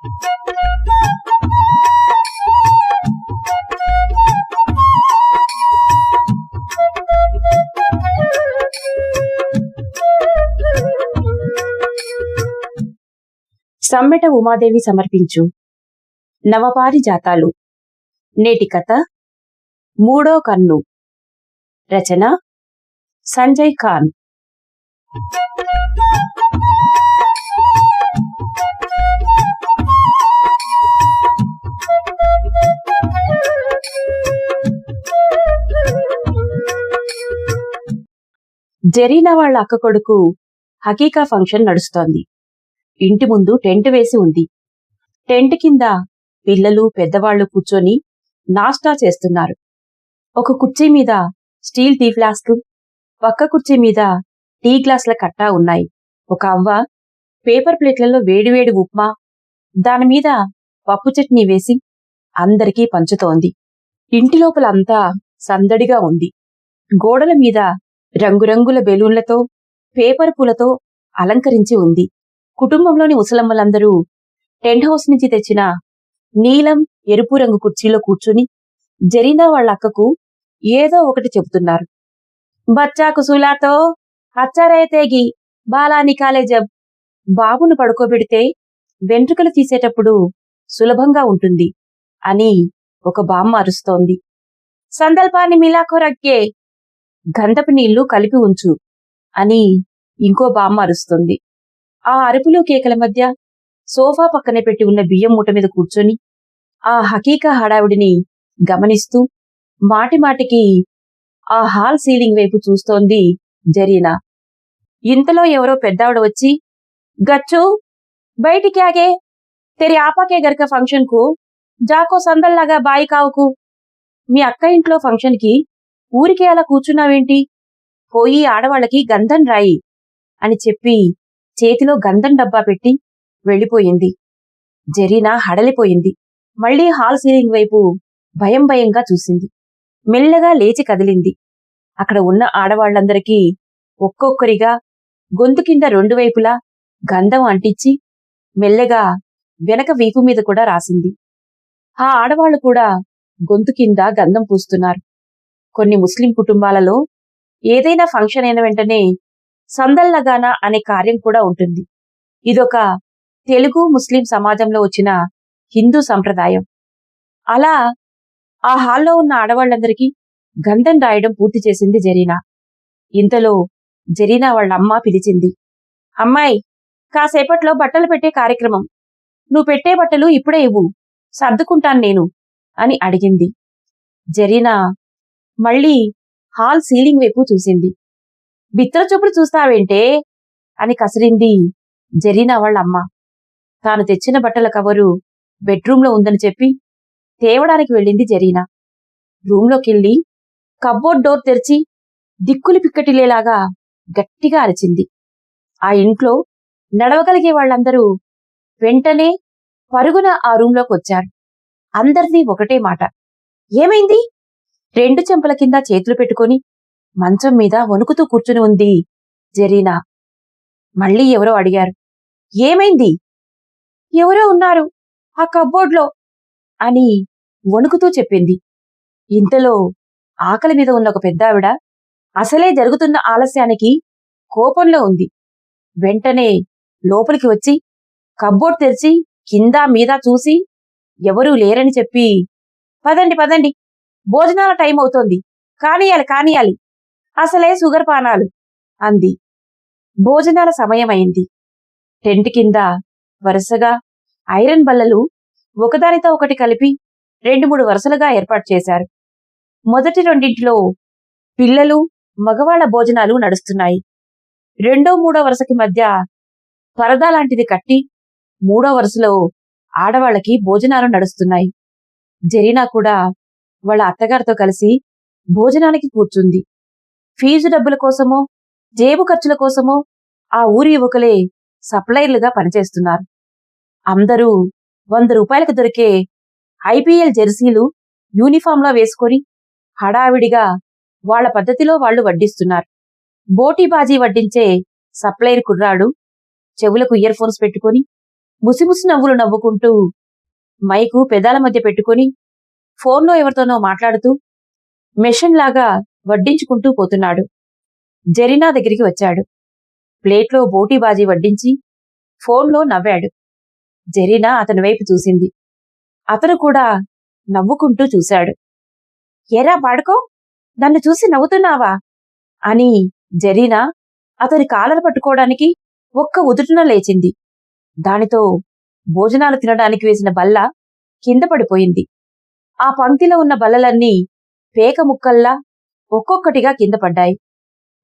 సమ్మెట ఉమాదేవి సమర్పించు. నవపారి జాతాలు నేటి కథ. మూడో కన్ను. రచన. సంజయ్ ఖాన్. జరీనా వాళ్ళ అక్క కొడుకు హకీకా ఫంక్షన్ నడుస్తోంది. ఇంటి ముందు టెంట్ వేసి ఉంది. టెంట్ కింద పిల్లలు పెద్దవాళ్ళు కూర్చొని నాస్టా చేస్తున్నారు. ఒక కుర్చీ మీద స్టీల్ టీ ఫ్లాస్క్ పక్క కుర్చీ మీద టీ గ్లాసుల కట్టా ఉన్నాయి. ఒక అవ్వ పేపర్ ప్లేట్లలో వేడివేడి ఉప్మా దాని మీద పప్పు చట్నీ వేసి అందరికీ పంచుతోంది. ఇంటి లోపల అంతా సందడిగా ఉంది. గోడల మీద రంగురంగుల బెలూన్లతో పేపర్ పూలతో అలంకరించి ఉంది. కుటుంబంలోని ముసలమ్మలందరూ టెంట్ హౌస్ నుంచి తెచ్చిన నీలం ఎరుపు రంగు కుర్చీలో కూర్చుని జరీనా వాళ్ళ అక్కకు ఏదో ఒకటి చెబుతున్నారు. బచ్చాకు సులాతో హచ్చారైతేగి బాలాని కాలేజబ్ బాబును పడుకోబెడితే వెంట్రుకలు తీసేటప్పుడు సులభంగా ఉంటుంది అని ఒక బామ్మ అరుస్తోంది. సందల్పాన్ని మిలాకొరక్కే గంధపు నీళ్ళు కలిపి ఉంచు అని ఇంకో బామ్మ అరుస్తుంది. ఆ అరుపులు కేకల మధ్య సోఫా పక్కనే పెట్టి ఉన్న బియ్యం మూట మీద కూర్చొని ఆ హకీకా హడావిడిని గమనిస్తూ మాటిమాటికి ఆ హాల్ సీలింగ్ వైపు చూస్తోంది జరీనా. ఇంతలో ఎవరో పెద్దావిడ వచ్చి గచ్చు బయటికి ఆగే తెరి ఆపాకే గరక ఫంక్షన్కు జాకో సందల్లాగా బాయి కావుకు మీ అక్క ఇంట్లో ఫంక్షన్కి ఊరికే అలా కూర్చున్నావేంటి? పోయి ఆడవాళ్ళకి గంధం రాయి అని చెప్పి చేతిలో గంధం డబ్బా పెట్టి వెళ్ళిపోయింది. జరీనా హడలిపోయింది. మళ్ళీ హాల్ సీలింగ్ వైపు భయం భయంగా చూసింది. మెల్లగా లేచి కదిలింది. అక్కడ ఉన్న ఆడవాళ్ళందరికీ ఒక్కొక్కరిగా గొంతు కింద రెండు వైపులా గంధం అంటించి మెల్లగా వెనక వీపు మీద కూడా రాసింది. ఆ ఆడవాళ్ళు కూడా గొంతు కింద గంధం పూస్తున్నారు. కొన్ని ముస్లిం కుటుంబాలలో ఏదైనా ఫంక్షన్ అయిన వెంటనే సందల్లగానా అనే కార్యం కూడా ఉంటుంది. ఇదొక తెలుగు ముస్లిం సమాజంలో వచ్చిన హిందూ సంప్రదాయం. అలా ఆ హాల్లో ఉన్న ఆడవాళ్ళందరికీ గంధం రాయడం పూర్తి చేసింది జరీనా. ఇంతలో జరీనా వాళ్ళమ్మ పిలిచింది అమ్మాయి కాసేపట్లో బట్టలు పెట్టే కార్యక్రమం. నువ్వు పెట్టే బట్టలు ఇప్పుడే ఇవ్వు. సర్దుకుంటాను నేను అని అడిగింది. జరీనా మళ్ళీ హాల్ సీలింగ్ వైపు చూసింది. బిత్తర చూపులు చూస్తావేంటే? అని కసిరింది జరీనా వాళ్ళ అమ్మ. తాను తెచ్చిన బట్టల కవరు బెడ్రూంలో ఉందని చెప్పి తేవడానికి వెళ్ళింది జరీనా. రూంలోకెళ్ళి కబ్బోర్డ్ డోర్ తెరిచి దిక్కులు పిక్కటిలేలాగా గట్టిగా అరిచింది. ఆ ఇంట్లో నడవగలిగే వాళ్ళందరూ వెంటనే పరుగున ఆ రూంలోకి వచ్చారు అందరిది ఒకటే మాట. ఏమైంది? రెండు చెంపల కింద చేతులు పెట్టుకొని మంచం మీద వణుకుతూ కూర్చుని ఉంది జరీనా. మళ్ళీ ఎవరో అడిగారు. ఏమైంది? ఎవరో ఉన్నారు ఆ కబ్బోర్డ్లో అని వణుకుతూ చెప్పింది. ఇంతలో ఆకలి మీద ఉన్న ఒక పెద్దావిడ అసలే జరుగుతున్న ఆలస్యానికి కోపంలో ఉంది. వెంటనే లోపలికి వచ్చి కబ్బోర్డ్ తెరిచి కింద మీద చూసి ఎవరూ లేరని చెప్పి పదండి పదండి భోజనాల టైం అవుతోంది. కానియాలి కానియాలి. అసలే షుగర్ పానాలు అంది. భోజనాల సమయమైంది టెంట్ కింద వరుసగా ఐరన్ బల్లలు ఒకదానితో ఒకటి కలిపి రెండు మూడు వరుసలుగా ఏర్పాటు చేశారు. మొదటి రెండింటిలో పిల్లలు మగవాళ్ళ భోజనాలు నడుస్తున్నాయి. రెండో మూడో వరుసకి మధ్య పరదా లాంటిది కట్టి మూడో వరుసలో ఆడవాళ్ళకి భోజనాలు నడుస్తున్నాయి. జరీనా కూడా వాళ్ళ అత్తగారితో కలిసి భోజనానికి కూర్చుంది. ఫీజు డబ్బుల కోసమో జేబు ఖర్చుల కోసమో ఆ ఊరి యువకులే సప్లైర్లుగా పనిచేస్తున్నారు. అందరూ వంద రూపాయలకు దొరికే ఐపీఎల్ జెర్సీలు యూనిఫామ్లో వేసుకొని హడావిడిగా వాళ్ళ పద్ధతిలో వాళ్ళు వడ్డిస్తున్నారు. బోటీబాజీ వడ్డించే సప్లైర్ కుర్రాడు చెవులకు ఇయర్ ఫోన్స్ పెట్టుకొని ముసిముసి నవ్వులు నవ్వుకుంటూ మైకు పెదాల మధ్య పెట్టుకుని ఫోన్లో ఎవరితోనో మాట్లాడుతూ మెషిన్ లాగా వడ్డించుకుంటూ పోతున్నాడు. జరీనా దగ్గరికి వచ్చాడు. ప్లేట్లో బోటీబాజీ వడ్డించి ఫోన్లో నవ్వాడు. జరీనా అతని వైపు చూసింది. అతను కూడా నవ్వుకుంటూ చూశాడు. ఎరా పాడుకో నన్ను చూసి నవ్వుతున్నావా? అని జరీనా అతని కాలర పట్టుకోవడానికి ఒక్క ఉదుటున లేచింది. దానితో భోజనాలు తినడానికి వేసిన బల్ల కింద పడిపోయింది. ఆ పంక్తిలో ఉన్న బల్లలన్నీ పేక ముక్కల్లా ఒక్కొక్కటిగా కింద పడ్డాయి.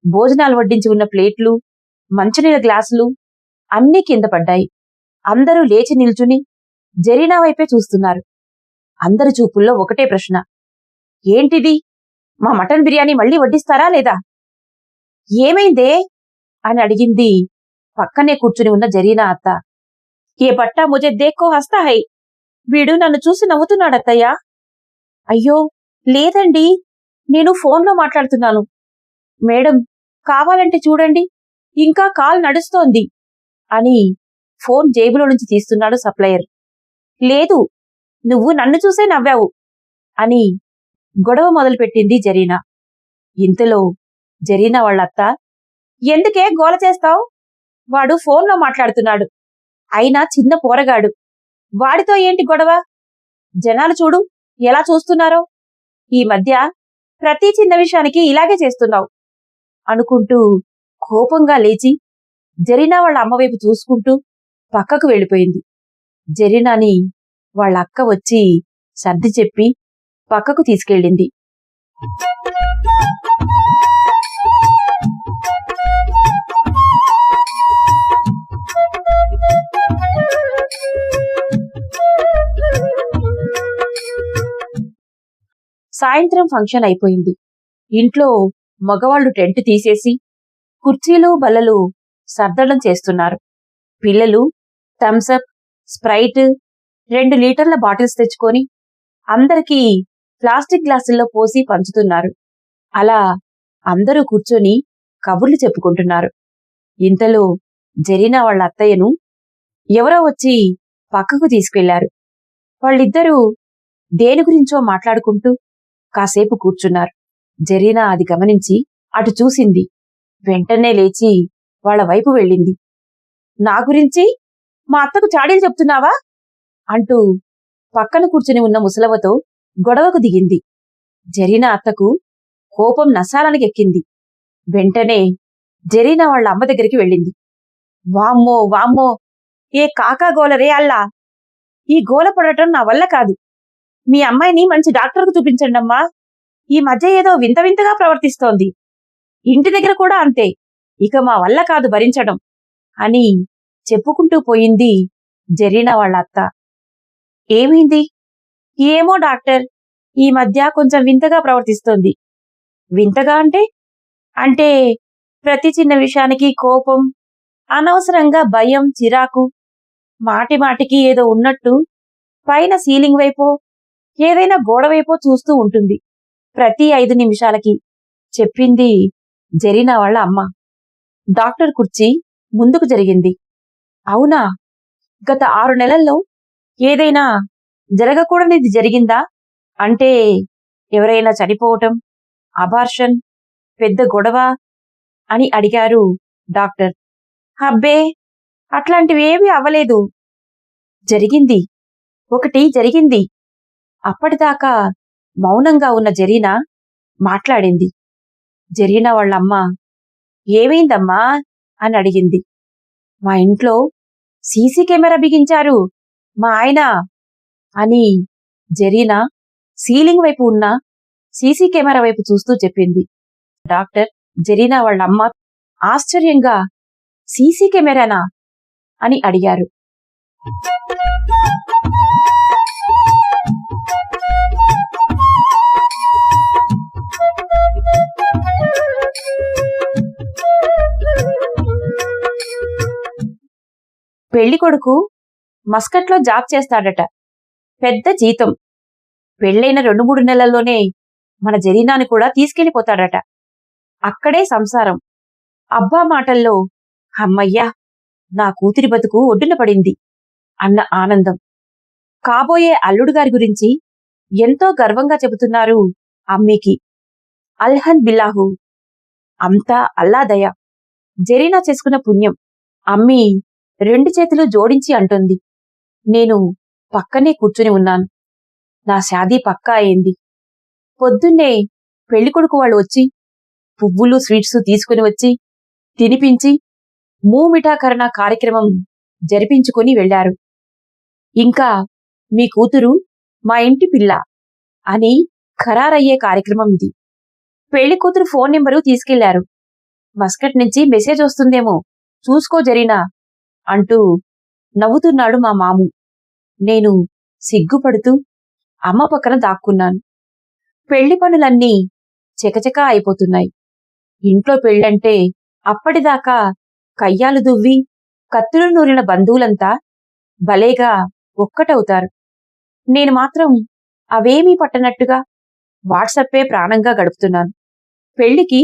భోజనాలు వడ్డించి ఉన్న ప్లేట్లు మంచినీళ్ళ గ్లాసులు అన్నీ కింద పడ్డాయి. అందరూ లేచి నిల్చుని జరీనా వైపే చూస్తున్నారు. అందరి చూపుల్లో ఒకటే ప్రశ్న. ఏంటిది? మా మటన్ బిర్యానీ మళ్ళీ వడ్డిస్తారా లేదా? ఏమైందే? అని అడిగింది పక్కనే కూర్చుని ఉన్న జరీనా అత్త. ఏ పట్టా ముజే దేక్కో హస్తా హై. వీడు నన్ను చూసి నవ్వుతున్నాడత్తయ్యా. అయ్యో లేదండి. నేను ఫోన్లో మాట్లాడుతున్నాను. మేడం కావాలంటే చూడండి. ఇంకా కాల్ నడుస్తోంది అని ఫోన్ జేబులో నుంచి తీస్తున్నాడు సప్లయర్. లేదు నువ్వు నన్ను చూసే నవ్వావు అని గొడవ మొదలుపెట్టింది జరీనా. ఇంతలో జరీనా వాళ్ళత్త ఎందుకే గోల చేస్తావు? వాడు ఫోన్లో మాట్లాడుతున్నాడు. అయినా చిన్న పోరగాడు. వాడితో ఏంటి గొడవ? జనాలు చూడు ఎలా చూస్తున్నారో? ఈ మధ్య ప్రతి చిన్న విషయానికి ఇలాగే చేస్తున్నావు. అనుకుంటూ కోపంగా లేచి జరీనా వాళ్ళ అమ్మవైపు చూసుకుంటూ పక్కకు వెళ్ళిపోయింది. జరీనాని వాళ్ళ అక్క వచ్చి సర్ది చెప్పి పక్కకు తీసుకెళ్ళింది. సాయంత్రం ఫంక్షన్ అయిపోయింది. ఇంట్లో మగవాళ్ళు టెంట్ తీసేసి కుర్చీలు బల్లలు సర్దడం చేస్తున్నారు. పిల్లలు థమ్సప్ స్ప్రైట్ రెండు లీటర్ల బాటిల్స్ తెచ్చుకొని అందరికీ ప్లాస్టిక్ గ్లాసుల్లో పోసి పంచుతున్నారు. అలా అందరూ కూర్చొని కబుర్లు చెప్పుకుంటున్నారు. ఇంతలో జరీనా వాళ్ళ అత్తయ్యను ఎవరో వచ్చి పక్కకు తీసుకెళ్ళారు. వాళ్ళిద్దరూ దేని గురించో మాట్లాడుకుంటూ కాసేపు కూర్చున్నారు. జరీనా అది గమనించి అటు చూసింది. వెంటనే లేచి వాళ్ళ వైపు వెళ్ళింది. నా గురించి మా అత్తకు చాడీలు చెప్తున్నావా? అంటూ పక్కన కూర్చుని ఉన్న ముసలవతో గొడవకు దిగింది. జరీనా అత్తకు కోపం నశాలానికి ఎక్కింది వెంటనే జరీనా వాళ్ళ అమ్మ దగ్గరికి వెళ్ళింది. వామ్మో వామ్మో! ఏ కాకా గోలరే అల్లా! ఈ గోల పడటం నా వల్ల కాదు. మీ అమ్మాయిని మంచి డాక్టర్కు చూపించండి అమ్మా. ఈ మధ్య ఏదో వింత వింతగా ప్రవర్తిస్తోంది. ఇంటి దగ్గర కూడా అంతే. ఇక మా వల్ల కాదు భరించడం అని చెప్పుకుంటూ పోయింది జరీనా వాళ్ళ అత్త ఏమైంది? ఏమో డాక్టర్. ఈ మధ్య కొంచెం వింతగా ప్రవర్తిస్తోంది. వింతగా అంటే? అంటే ప్రతి చిన్న విషయానికి కోపం అనవసరంగా భయం చిరాకు మాటి మాటికి ఏదో ఉన్నట్టు పైన సీలింగ్ వైపో ఏదైనా గోడవైపో చూస్తూ ఉంటుంది. ప్రతి ఐదు నిమిషాలకి చెప్పింది జరీనా వాళ్ళ అమ్మ. డాక్టర్ కుర్చీ ముందుకు జరిగింది. అవునా? గత ఆరు నెలల్లో ఏదైనా జరగకూడనిది జరిగిందా? అంటే ఎవరైనా చనిపోవటం అబార్షన్ పెద్ద గొడవ అని అడిగారు డాక్టర్. అబ్బే! అట్లాంటివేమీ అవ్వలేదు. జరిగింది. ఒకటి జరిగింది. అప్పటిదాకా మౌనంగా ఉన్న జరీనా మాట్లాడింది. జరీనా వాళ్ళమ్మ ఏమైందమ్మా? అని అడిగింది. మా ఇంట్లో సీసీ కెమెరా బిగించారు మా ఆయన అని జరీనా సీలింగ్ వైపు ఉన్న సీసీ కెమెరా వైపు చూస్తూ చెప్పింది. డాక్టర్ జరీనా వాళ్ళ అమ్మ ఆశ్చర్యంగా సీసీ కెమెరానా? అని అడిగారు. పెళ్ళి కొడుకు మస్కట్లో జాబ్ చేస్తాడట. పెద్ద జీతం. పెళ్ళైన రెండు మూడు నెలల్లోనే మన జరీనాని కూడా తీసుకెళ్ళిపోతాడట అక్కడే సంసారం. అబ్బా మాటల్లో అమ్మయ్యా నా కూతురి బతుకు ఒడ్డున పడింది అన్న ఆనందం. కాబోయే అల్లుడుగారి గురించి ఎంతో గర్వంగా చెబుతున్నారు అమ్మీకి. అల్హన్ బిల్లాహు. అంతా అల్లాదయ. జరీనా చేసుకున్న పుణ్యం. అమ్మీ రెండు చేతులు జోడించి అంటుంది. నేను పక్కనే కూర్చుని ఉన్నాను. నా శాదీ పక్కా అయింది. పొద్దున్నే పెళ్ళికొడుకు వాళ్ళు వచ్చి పువ్వులు స్వీట్స్ తీసుకుని వచ్చి తినిపించి మూమిఠాకరణ కార్యక్రమం జరిపించుకుని వెళ్ళారు ఇంకా మీ కూతురు మా ఇంటి పిల్ల అని ఖరారయ్యే కార్యక్రమం ఇది. పెళ్ళి కూతురు ఫోన్ నెంబరు తీసుకెళ్ళారు. మస్కట్ నుంచి మెసేజ్ వస్తుందేమో చూసుకో జరినా అంటూ నవ్వుతున్నాడు మా మాము. నేను సిగ్గుపడుతూ అమ్మ పక్కన దాక్కున్నాను. పెళ్ళి పనులన్నీ చకచకా అయిపోతున్నాయి. ఇంట్లో పెళ్ళంటే అప్పటిదాకా కయ్యాలు దువ్వి కత్తులు నూరిన బంధువులంతా భలేగా ఒక్కటవుతారు. నేను మాత్రం అవేమీ పట్టనట్టుగా వాట్సప్పే ప్రాణంగా గడుపుతున్నాను. పెళ్ళికి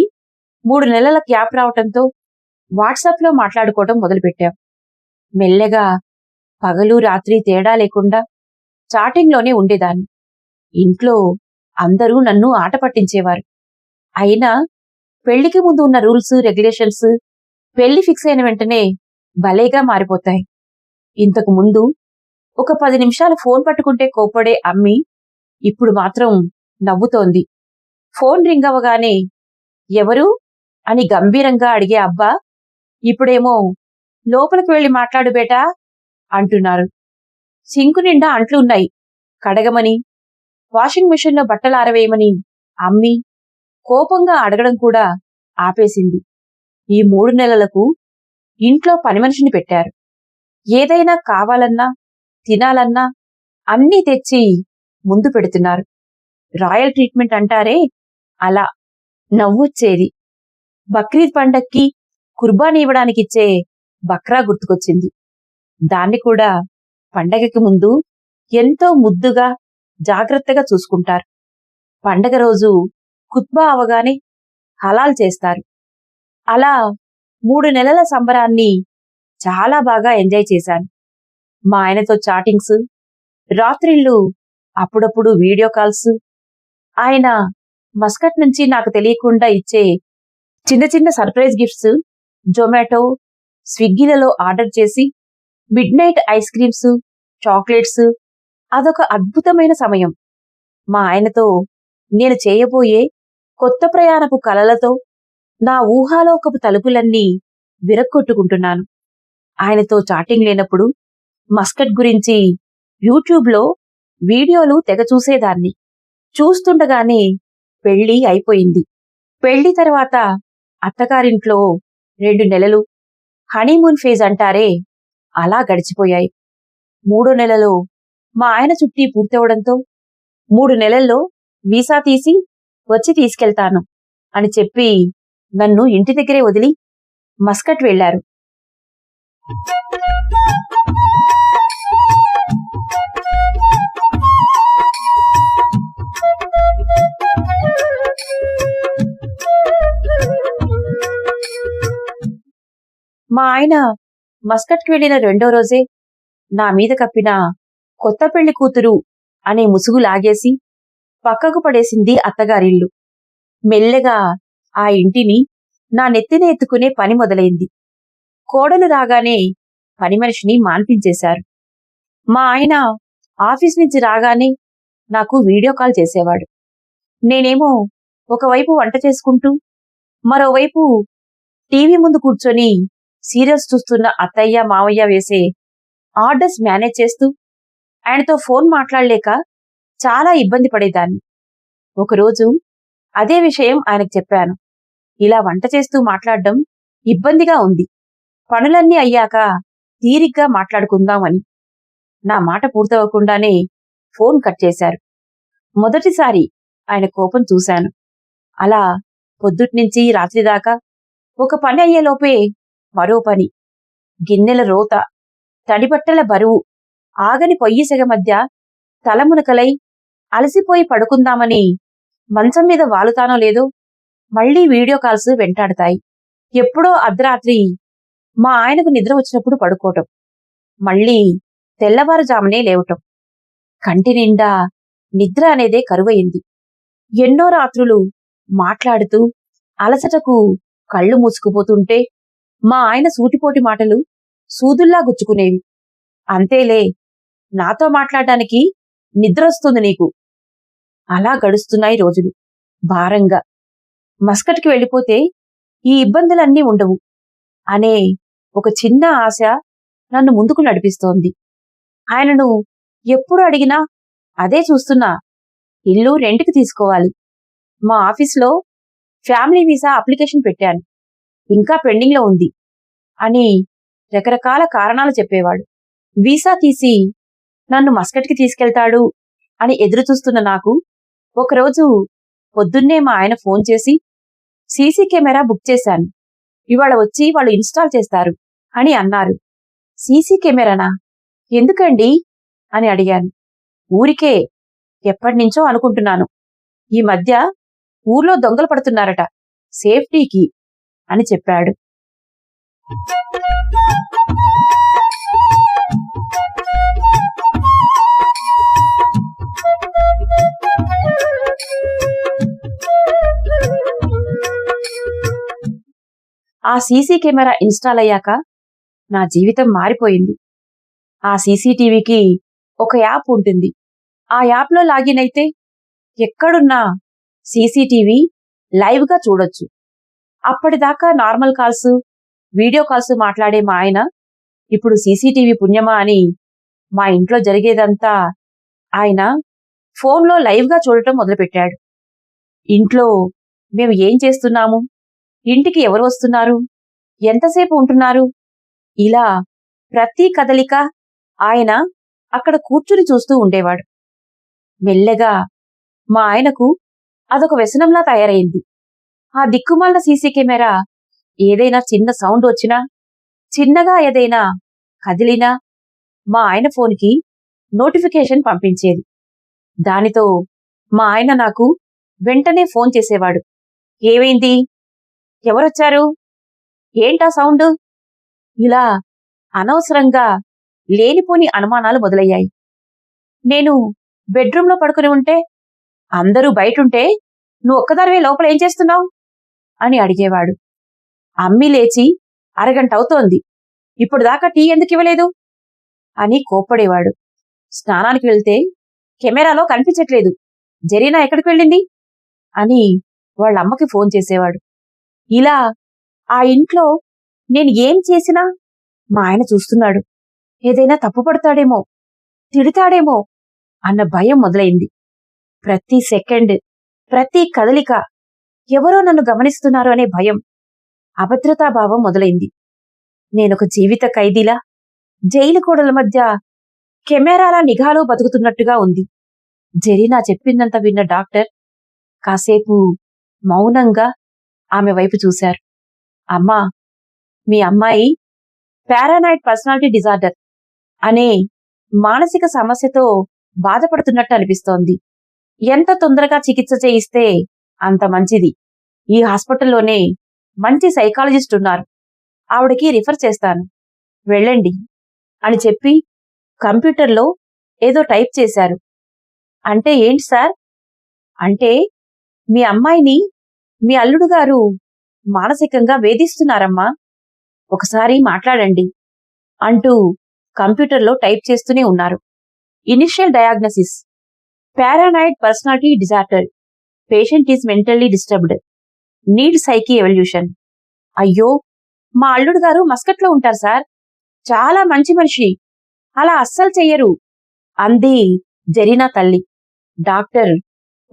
మూడు నెలల క్యాప్ రావటంతో వాట్సాప్లో మాట్లాడుకోవటం మొదలుపెట్టాం. మెల్లగా పగలు రాత్రి తేడా లేకుండా చాటింగ్లోనే ఉండేదాన్ని. ఇంట్లో అందరూ నన్ను ఆట పట్టించేవారు. అయినా పెళ్ళికి ముందు ఉన్న రూల్స్ రెగ్యులేషన్స్ పెళ్ళి ఫిక్స్ అయిన వెంటనే భలేగా మారిపోతాయి. ఇంతకు ముందు ఒక పది నిమిషాలు ఫోన్ పట్టుకుంటే కోపడే అమ్మి ఇప్పుడు మాత్రం నవ్వుతోంది. ఫోన్ రింగ్ అవ్వగానే ఎవరు అని గంభీరంగా అడిగే అబ్బా ఇప్పుడేమో లోపలికి వెళ్ళి మాట్లాడు బేటా అంటున్నారు. సింకు నిండా అంట్లు ఉన్నాయి. కడగమని వాషింగ్ మిషన్లో బట్టలు ఆరవేయమని అమ్మి కోపంగా అడగడం కూడా ఆపేసింది. ఈ మూడు నెలలకు ఇంట్లో పని మనిషిని పెట్టారు. ఏదైనా కావాలన్నా తినాలన్నా అన్నీ తెచ్చి ముందు పెడుతున్నారు. రాయల్ ట్రీట్మెంట్ అంటారే అలా నవ్వొచ్చేది. బక్రీద్ పండక్కి కుర్బానీ ఇవ్వడానికిచ్చే బక్రా గుర్తుకొచ్చింది. దాన్ని కూడా పండగకి ముందు ఎంతో ముద్దుగా జాగ్రత్తగా చూసుకుంటారు. పండగ రోజు కుత్బా అవగానే హలాల్ చేస్తారు. అలా మూడు నెలల సంబరాన్ని చాలా బాగా ఎంజాయ్ చేశాను. మా ఆయనతో చాటింగ్స్ రాత్రిళ్ళు అప్పుడప్పుడు వీడియో కాల్స్ ఆయన మస్కట్ నుంచి నాకు తెలియకుండా ఇచ్చే చిన్న చిన్న సర్ప్రైజ్ గిఫ్ట్స్ జొమాటో స్విగ్గీలలో ఆర్డర్ చేసి midnight ice creams chocolates అదొక అద్భుతమైన సమయం. మా ఆయనతో నేను చేయబోయే కొత్త ప్రయాణపు కలలతో నా ఊహాలోకపు తలుపులన్నీ విరక్కొట్టుకుంటున్నాను. ఆయనతో చాటింగ్ లేనప్పుడు మస్కట్ గురించి యూట్యూబ్లో వీడియోలు తెగ చూసేదాన్ని. చూస్తుండగానే పెళ్ళి అయిపోయింది. పెళ్ళి తర్వాత అత్తగారింట్లో రెండు నెలలు హనీమూన్ ఫేజ్ అంటారే. అలా గడిచిపోయాయి. మూడో నెలలో మా ఆయన చుట్టి పూర్తవడంతో మూడు నెలల్లో వీసా తీసి వచ్చి తీసుకెళ్తాను అని చెప్పి నన్ను ఇంటి దగ్గరే వదిలి మస్కట్ వెళ్ళారు మా ఆయన మస్కట్కి వెళ్ళిన రెండో రోజే నా మీద కప్పిన కొత్త పెళ్ళి కూతురు అనే ముసుగు లాగేసి పక్కకు పడేసింది అత్తగారిల్లు. మెల్లగా ఆ ఇంటిని నా నెత్తిన ఎత్తుకునే పని మొదలైంది. కోడలు రాగానే పని మనిషిని మాన్పించేశారు. మా ఆయన ఆఫీస్ నుంచి రాగానే నాకు వీడియో కాల్ చేసేవాడు. నేనేమో ఒకవైపు వంట చేసుకుంటూ మరోవైపు టీవీ ముందు కూర్చొని సీరియల్స్ చూస్తున్న అత్తయ్య మావయ్య వేసే ఆర్డర్స్ మేనేజ్ చేస్తూ ఆయనతో ఫోన్ మాట్లాడలేక చాలా ఇబ్బంది పడేదాన్ని. ఒకరోజు అదే విషయం ఆయనకు చెప్పాను. ఇలా వంట చేస్తూ మాట్లాడడం ఇబ్బందిగా ఉంది. పనులన్నీ అయ్యాక తీరిగ్గా మాట్లాడుకుందామని. నా మాట పూర్తవకుండానే ఫోన్ కట్ చేశారు. మొదటిసారి ఆయన కోపం చూశాను. అలా పొద్దుట్నుంచి రాత్రి దాకా ఒక పని అయ్యేలోపే మరో పని. గిన్నెల రోత తడిబట్టల బరువు ఆగని పొయ్యి సెగ మధ్య తలమునకలై అలసిపోయి పడుకుందామని మంచం మీద వాలుతానో లేదో మళ్ళీ వీడియో కాల్స్ వెంటాడతాయి. ఎప్పుడో అర్ధరాత్రి మా ఆయనకు నిద్ర వచ్చినప్పుడు పడుకోవటం. మళ్ళీ తెల్లవారుజామునే లేవటం. కంటి నిండా నిద్ర అనేదే కరువయింది ఎన్నో రాత్రులు మాట్లాడుతూ అలసటకు కళ్ళు మూసుకుపోతుంటే మా ఆయన సూటిపోటి మాటలు సూదుల్లా గుచ్చుకునేవి. అంతేలే నాతో మాట్లాడటానికి నిద్రొస్తుంది నీకు. అలా గడుస్తున్నాయి రోజులు. భారంగా. మస్కట్కి వెళ్ళిపోతే ఈ ఇబ్బందులన్నీ ఉండవు. అనే ఒక చిన్న ఆశ నన్ను ముందుకు నడిపిస్తోంది. ఆయనను ఎప్పుడు అడిగినా అదే చూస్తున్నా. ఇల్లు రెంట్కి తీసుకోవాలి. మా ఆఫీస్లో ఫ్యామిలీ వీసా అప్లికేషన్ పెట్టాను. ఇంకా పెండింగ్లో ఉంది అని రకరకాల కారణాలు చెప్పేవాడు. వీసా తీసి నన్ను మస్కట్కి తీసుకెళ్తాడు అని ఎదురు చూస్తున్న నాకు ఒకరోజు పొద్దున్నే మా ఆయన ఫోన్ చేసి సీసీ కెమెరా బుక్ చేశాను. ఇవాళ వచ్చి వాళ్ళు ఇన్స్టాల్ చేస్తారు అని అన్నారు. సీసీ కెమెరానా? ఎందుకండి? అని అడిగాను. ఊరికే ఎప్పటినుంచో అనుకుంటున్నాను. ఈ మధ్య ఊర్లో దొంగలు పడుతున్నారట. సేఫ్టీకి. అని చెప్పాడు. ఆ సీసీ కెమెరా ఇన్స్టాల్ అయ్యాక నా జీవితం మారిపోయింది. ఆ సీసీటీవీకి ఒక యాప్ ఉంటుంది. ఆ యాప్లో లాగిన్ అయితే ఎక్కడున్నా సీసీటీవీ లైవ్గా చూడొచ్చు. అప్పటిదాకా నార్మల్ కాల్స్ వీడియో కాల్స్ మాట్లాడే మా ఆయన ఇప్పుడు సీసీటీవీ పుణ్యమా అని మా ఇంట్లో జరిగేదంతా ఆయన ఫోన్లో లైవ్గా చూడటం మొదలుపెట్టాడు. ఇంట్లో మేము ఏం చేస్తున్నాము? ఇంటికి ఎవరు వస్తున్నారు? ఎంతసేపు ఉంటున్నారు? ఇలా ప్రతి కదలిక ఆయన అక్కడ కూర్చుని చూస్తూ ఉండేవాడు. మెల్లగా మా ఆయనకు అదొక వ్యసనంలా తయారైంది. ఆ దిక్కుమాలిన సీసీ కెమెరా ఏదైనా చిన్న సౌండ్ వచ్చినా చిన్నగా ఏదైనా కదిలినా మా ఆయన ఫోన్కి నోటిఫికేషన్ పంపించేది. దానితో మా ఆయన నాకు వెంటనే ఫోన్ చేసేవాడు. ఏమైంది? ఎవరొచ్చారు? ఏంటా సౌండ్? ఇలా అనవసరంగా లేనిపోని అనుమానాలు మొదలయ్యాయి. నేను బెడ్రూమ్లో పడుకుని ఉంటే అందరూ బయటుంటే నువ్వు ఒక్కదానివే లోపల ఏం చేస్తున్నావు? అని అడిగేవాడు. అమ్మి లేచి అరగంట అవుతోంది. ఇప్పుడు దాకా టీ ఎందుకు ఇవ్వలేదు? అని కోప్పడేవాడు. స్నానానికి వెళ్తే కెమెరాలో కనిపించట్లేదు. జరీనా ఎక్కడికి వెళ్ళింది? అని వాళ్ళ అమ్మకి ఫోన్ చేసేవాడు. ఇలా ఆ ఇంట్లో నేను ఏం చేసినా మా ఆయన చూస్తున్నాడు. ఏదైనా తప్పు పడతాడేమో తిడతాడేమో అన్న భయం మొదలైంది. ప్రతి సెకండ్ ప్రతి కదలిక ఎవరో నన్ను గమనిస్తున్నారు అనే భయం అభద్రతాభావం మొదలైంది. నేనొక జీవిత ఖైదీలా జైలు కూడల మధ్య కెమెరాల నిఘాలో బతుకుతున్నట్టుగా ఉంది. జరీనా చెప్పిందంత విన్న డాక్టర్ కాసేపు మౌనంగా ఆమె వైపు చూశారు. అమ్మా మీ అమ్మాయి పారానాయిడ్ పర్సనాలిటీ డిజార్డర్ అనే మానసిక సమస్యతో బాధపడుతున్నట్టు అనిపిస్తోంది. ఎంత తొందరగా చికిత్స చేయిస్తే అంత మంచిది. ఈ హాస్పిటల్లోనే మంచి సైకాలజిస్ట్ ఉన్నారు. ఆవిడకి రిఫర్ చేస్తాను. వెళ్ళండి అని చెప్పి కంప్యూటర్లో ఏదో టైప్ చేశారు. అంటే ఏంటి సార్? అంటే మీ అమ్మాయిని మీ అల్లుడు గారు మానసికంగా వేధిస్తున్నారమ్మా. ఒకసారి మాట్లాడండి అంటూ కంప్యూటర్లో టైప్ చేస్తూనే ఉన్నారు. Initial diagnosis. Paranoid personality disorder. Patient is mentally disturbed need psych evaluation అయ్యో మా అల్లుడు గారు మస్కట్లో ఉంటారు సార్. చాలా మంచి మనిషి. అలా అస్సలు చెయ్యరు. అంది జరీనా తల్లి. డాక్టర్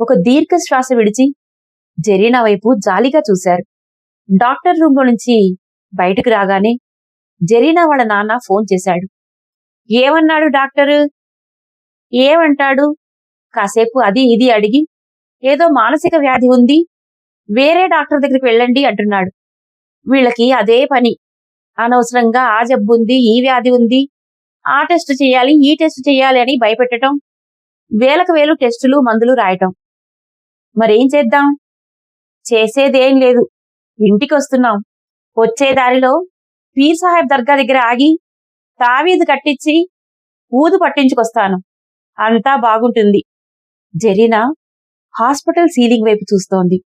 ఒక దీర్ఘ శ్వాస విడిచి జరీనా వైపు జాలిగా చూశారు. డాక్టర్ రూమ్లో నుంచి బయటకు రాగానే జరీనా వాళ్ళ నాన్న ఫోన్ చేశాడు. ఏమన్నాడు డాక్టరు? ఏమంటాడు? కాసేపు అది ఇది అడిగి ఏదో మానసిక వ్యాధి ఉంది వేరే డాక్టర్ దగ్గరికి వెళ్ళండి అంటున్నాడు. వీళ్ళకి అదే పని. అనవసరంగా ఆ జబ్బు ఉంది ఈ వ్యాధి ఉంది ఆ టెస్ట్ చేయాలి ఈ టెస్ట్ చేయాలి అని భయపెట్టడం వేలకు వేలు టెస్టులు మందులు రాయటం. మరేం చేద్దాం? చేసేదేం లేదు. ఇంటికి వస్తున్నాం వచ్చే దారిలో పీర్ సాహెబ్ దర్గా దగ్గర ఆగి తావీదు కట్టించి ఊదు పట్టించుకొస్తాను. అంతా బాగుంటుంది. జరీనా? హాస్పిటల్ సీలింగ్ వైపు చూస్తోంది.